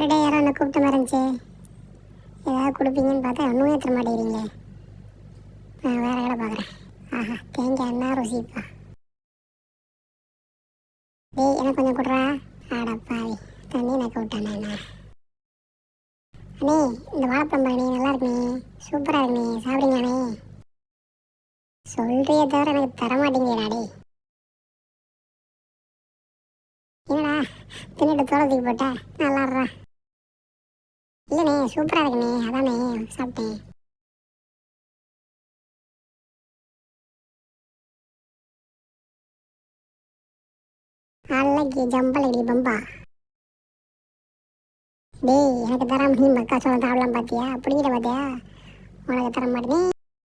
அடடே யாரோ என்ன கூப்பிட்ட மாதிரி இருந்துச்சு ஏதாவது கொடுப்பீங்கன்னு பார்த்தா ஒன்றுமே தர மாட்டேங்கிறீங்க. நான் வேறு கடை பார்க்குறேன். ஆஹா தேங்காய் என்ன ருசிப்பா. டேய் எனக்கு கொஞ்சம் கொடுறா? ஆடப்பாவி தண்ணி எனக்கு விட்டானே நான் அண்ணே இந்த வாழைப்பழம் பாருண்ணே நல்லா இருக்குண்ணே. சூப்பராக இருக்குண்ணே. சாப்பிடுங்கண்ணே சொல்றியே தவிர எனக்கு தர மாட்டேங்கிறா என்னடா? தின்னுட்டு தோளத்துக்கு போட்ட? நல்லாடுறா சூப்பராக இருக்குமே அதானே சாப்பிட்டேன். அன்னைக்கு ஜம்பலடி பம்பா. டேய் எனக்கு தராம நீ மக்கா சோளம் சாப்பிடலாம் பார்த்தியா பிடிக்கிட்ட பார்த்தியா உனக்கு தர மாட்டேன்.